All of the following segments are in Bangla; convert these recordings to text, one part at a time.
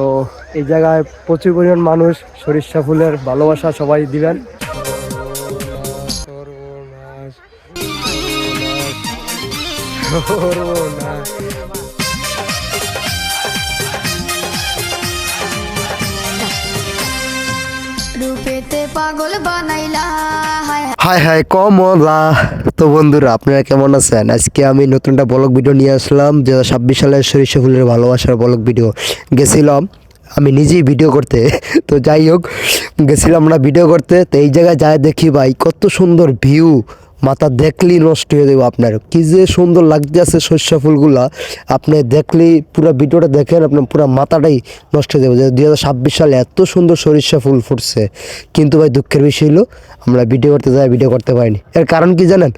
তো এই জায়গায় প্রচুর পরিমাণ মানুষ সরিষা ফুলের ভালোবাসা সবাই দিবেন। রূপেতে পাগল বানাইলা। হায় হাই, কমলা। তো বন্ধুরা, আপনারা কেমন আছেন? আজকে আমি নতুন একটা ব্লগ ভিডিও নিয়ে আসলাম। দু হাজার ছাব্বিশ সালের সরিষা ফুলের ভালোবাসার ব্লগ ভিডিও। গেছিলাম আমি নিজেই ভিডিও করতে, তো যাই হোক, গেছিলাম আমরা ভিডিও করতে। তো এই জায়গায় যায় দেখি ভাই, কত সুন্দর ভিউ। মাথা দেখলেই নষ্ট হয়ে যাবে আপনার। কি যে সুন্দর লাগতে আছে শস্য ফুলগুলা, আপনি দেখলেই পুরো ভিডিওটা দেখেন, আপনার পুরো মাথাটাই নষ্ট হয়ে যাবে। যে দুই হাজার ছাব্বিশ সালে এত সুন্দর সরিষা ফুল ফুটছে। কিন্তু ভাই, দুঃখের বিষয় হলো, আমরা ভিডিও করতে যাই, ভিডিও করতে পারিনি। এর কারণ কি জানেন?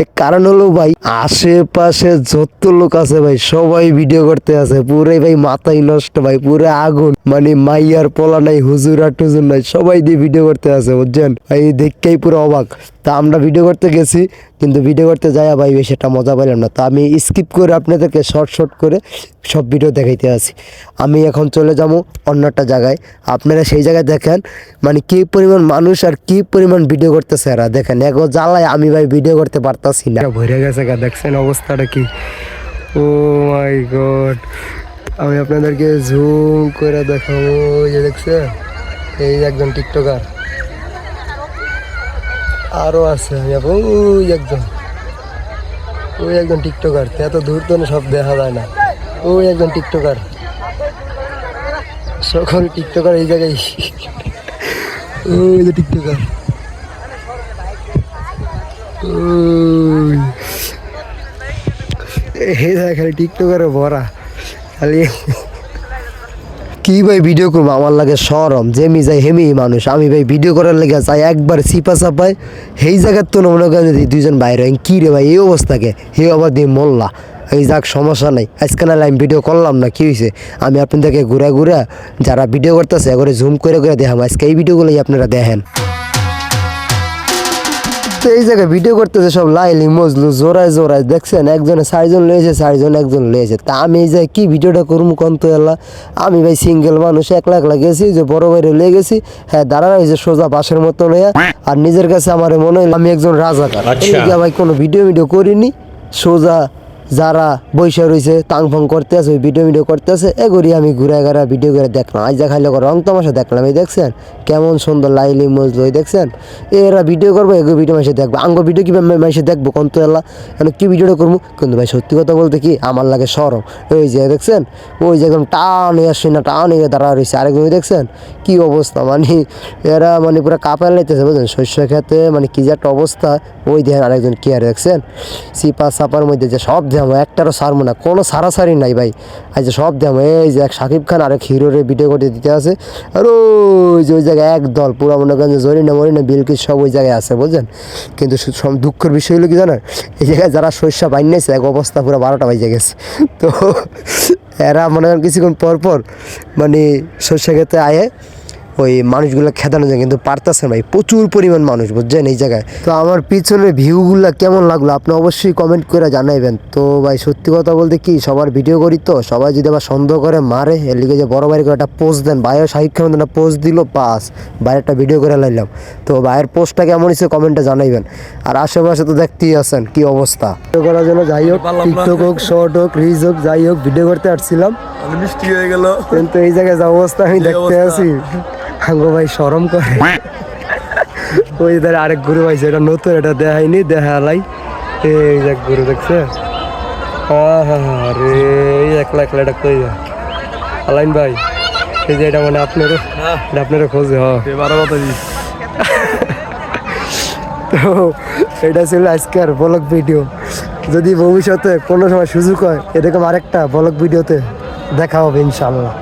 এর কারণ হলো ভাই, আশেপাশে যত লোক আছে ভাই, সবাই ভিডিও করতে আছে। পুরাই ভাই মাথাই নষ্ট ভাই, পুরো আগুন। মানে মাইয়ার পোলা নাই, হুজুরা টুজুর নাই, সবাই দিয়ে ভিডিও করতে আছে, বুঝছেন? ভাই দেখতেই পুরো অবাক। তা আমরা ভিডিও করতে গেছি কিন্তু ভিডিও করতে যাই ভাই একটা মজা পাইলাম না। তো আমি স্কিপ করে আপনাদেরকে শর্ট শর্ট করে সব ভিডিও দেখাইতে আছি আমি এখন চলে যাব অন্য একটা জায়গায়। আপনারা সেই জায়গায় দেখেন মানে কি পরিমাণ মানুষ আর কি পরিমাণ ভিডিও করতেছে এরা। দেখেন, এক জ্বালায় আমি ভাই ভিডিও করতে পারতাছি না। ভরে গেছে গা, দেখছেন অবস্থাটা কি? ও মাই গড আমি আপনাদেরকে জুম করে দেখাবো যে দেখছেন? এই একজন টিকটকার আরও আছে ওই একজন ওই একজন টিকটকার এত দূর তো সব দেখা যায় না। ওই একজন টিকটকার, সকল টিকটকার এই জায়গায় ওই টিকটকার। এই জায়গায় খালি টিকটকারে ভরা, খালি কি ভাই ভিডিও করব? আমার লাগে সরম যেমি যাই হেমি মানুষ। আমি ভাই ভিডিও করার লেগে চাই একবার সিপা চাপাই সেই জায়গার তো মনে করেন যদি দুইজন বাইরে হয়, কী রে ভাই এই অবস্থাকে হে আবার দিয়ে মোল্লা। এই যাক সমস্যা নাই। আজকে নাহলে আমি ভিডিও করলাম না কী হয়েছে আমি আপনাদেরকে ঘুরে ঘুরে যারা ভিডিও করতেছে একবারে জুম করে করে দেখাম। আজকে এই ভিডিওগুলোই আপনারা দেখেন। তো এই জায়গায় ভিডিও করতেছে সব লাইলি মজলু জোড়ায় জোড়ায়। দেখছেন একজনে চারজন লয়েছে চারজন একজন লয়েছে তা আমি এই জায়গায় কী ভিডিওটা করুম কন্ত এলা আমি ভাই সিঙ্গেল মানুষ একলা একলা গেছি যে বড় বাইরে লয়ে গেছি। হ্যাঁ দাঁড়ানো হয়েছে সোজা বাসের মতো লইয়া আর নিজের কাছে আমার মনে হলো আমি একজন রাজাকার। এদিকে ভাই কোনো ভিডিও ভিডিও করিনি সোজা যারা বৈশা রয়েছে তাং ফাং করতে আছে, ওই ভিডিও ভিডিও করতে আছে এগুলি আমি ঘুরে ঘুরে ভিডিও করে দেখলাম। আজ যা খাইলে রং তামাশা দেখলাম, এই দেখছেন? কেমন সুন্দর লাইলি মজলো, এই দেখছেন? এরা ভিডিও করব, এগো ভিডিও মাসে দেখব। আঙ্গ ভিডিও কি মাসে দেখব কন্ত এলা? এখন কী ভিডিওটা করব? কিন্তু ভাই, সত্যি কথা বলতে কি, আমার লাগে সরম ওই যে দেখছেন? ওই যে একদম টান হয়ে আসছে না টান হয়ে দাঁড়া রয়েছে ওই দেখছেন? কি অবস্থা মানে এরা মানে পুরো কাপড় লাইতেছে, বুঝলেন? শস্য খেতে মানে কী যে একটা অবস্থা। ওই দেখেন আরেকজন কি আর দেখছেন? সিপা সাপার মধ্যে যে সব দেখাম একটারও সারবো না, কোনো সারাসারি নাই ভাই। আজ যে সব দেখাম এই যে এক সাকিব খান আরেক হিরোরে ভিডিও করে দিতে আছে। আর ওই যে ওই জায়গায় এক দল, পুরো মনে করেন জরিনা মরিনা, বিলকিস সব ওই জায়গায় আছে বুঝলেন কিন্তু সব দুঃখের বিষয় হলো কি জানেন? এই জায়গায় যারা শস্য বাইনাইছে এক অবস্থা পুরো বারোটা বাজে গেছে। তো এরা মনে করেন কিছুক্ষণ পর পর মানে শস্য খেতে আয়ে ওই মানুষগুলো খেদানো যায় কিন্তু পারতেছে ভাই। প্রচুর পরিমাণ মানুষ বুঝছেন এই জায়গায়। তো আমার পিছনের ভিউগুলো কেমন লাগল? আপনি অবশ্যই কমেন্ট করে জানাইবেন। তো ভাই সত্যি কথা বলতে কি সবার ভিডিও করি তো সবাই যদি আবার সন্দেহ করে মারে। এর লিগে যে বড় বাড়ি করে একটা পোস্ট দেন ভাইয়ের শাহিদ খান একটা পোস্ট দিল পাস বাইরে একটা ভিডিও করে লাইলাম। তো ভাইয়ের পোস্টটা কেমন হয়েছে কমেন্টে জানাইবেন। আর আশেপাশে তো দেখতেই আছেন কি অবস্থা। ভিডিও করার জন্য যাই হোক টিকটক হোক শর্ট হোক রিজ হোক যাই হোক ভিডিও করতে আসছিলাম। মিষ্টি হয়ে গেল। কিন্তু এই জায়গায় যা অবস্থা আমি দেখতে আছি। হাঙ্গো ভাই সরম করে। ওই ধারে আরেক গুরু ভাইছে এটা নতুন এটা দেখাইনি দেখালাই। এই যে গুরু দেখছে। আরে একলা একলা এটা কই যায়? আলাইন ভাই এই যে এটা মানে আপনারও এটা আপনারও খোঁজে হ। বারো কথা তো এটা ছিল আজকের ব্লগ ভিডিও। যদি ভবিষ্যতে কোনো সময় সুযোগ হয় এরকম আরেকটা ব্লগ ভিডিওতে দেখা হবে ইনশাল্লাহ